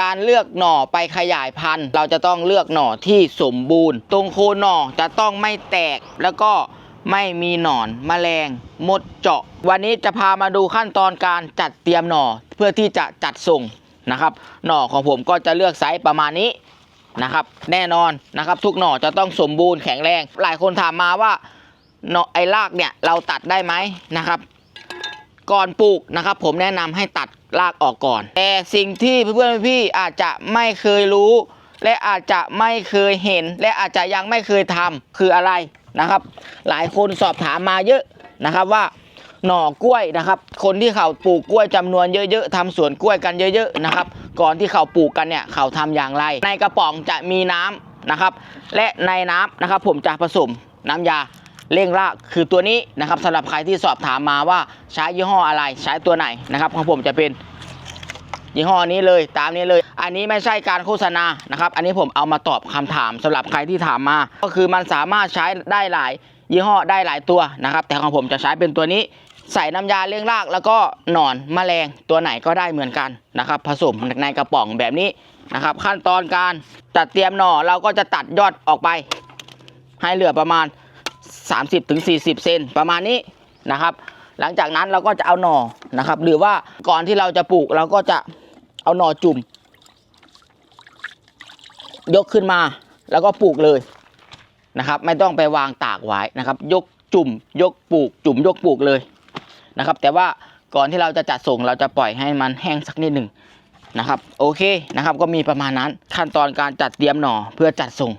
การเลือกหน่อไปขยายพันธุ์ เราจะต้องเลือกหน่อที่สมบูรณ์ ตรงโคนหน่อจะต้องไม่แตกแล้วก็ไม่มีหนอนแมลง มดเจาะ วันนี้จะพามาดูขั้นตอนการจัดเตรียมหน่อเพื่อที่จะจัดส่งนะครับ หน่อของผมก็จะเลือกไซส์ประมาณนี้นะครับ แน่นอนนะครับทุกหน่อจะต้องสมบูรณ์แข็งแรง หลายคนถามมาว่าหน่อไอ้รากเนี่ยเราตัดได้ไหมนะครับ ก่อนปลูกนะครับผมแนะนำให้ตัดรากออกก่อน แต่สิ่งที่เพื่อนๆพี่อาจจะไม่เคยรู้ และอาจจะไม่เคยเห็น และอาจจะยังไม่เคยทำคืออะไรนะครับ หลายคนสอบถามมาเยอะนะครับว่าหน่อกล้วยนะครับ คนที่เขาปลูกกล้วยจำนวนเยอะๆทำสวนกล้วยกันเยอะๆนะครับ ก่อนที่เขาปลูกกันเนี่ยเขาทำอย่างไร ในกระป๋องจะมีน้ำนะครับ และในน้ำนะครับผมจะผสมน้ำยา เร่งรากคือตัวนี้นะครับสำหรับใครที่สอบถามมาว่าใช้ยี่ห้ออะไรใช้ตัวไหนนะครับของผมจะเป็นยี่ห้อนี้เลยตามนี้เลย อันนี้ไม่ใช่การโฆษณานะครับ อันนี้ผมเอามาตอบคำถามสำหรับใครที่ถามมา ก็คือมันสามารถใช้ได้หลาย ยี่ห้อได้หลายตัวนะครับ แต่ของผมจะใช้เป็นตัวนี้ ใส่น้ำยาเร่งราก แล้วก็หนอนแมลงตัวไหนก็ได้เหมือนกันนะครับ ผสมในกระป๋องแบบนี้นะครับ ขั้นตอนการจัดเตรียมหน่อเราก็จะตัดยอดออกไป ให้เหลือประมาณ 30ถึง40 เซนประมาณนี้นะครับ หลังจากนั้นเราก็จะเอาหน่อนะครับ หรือว่าก่อนที่เราจะปลูกเราก็จะเอาหน่อจุ่ม ยกขึ้นมาแล้วก็ปลูกเลยนะครับ ไม่ต้องไปวางตากไว้นะครับ ยกจุ่ม ยกปลูก จุ่มยกปลูกเลยนะครับ แต่ว่าก่อนที่เราจะจัดส่งเราจะปล่อยให้มันแห้งสักนิดหนึ่งนะครับ โอเคนะครับก็มีประมาณนั้นขั้นตอนการจัดเตรียมหน่อเพื่อจัดส่ง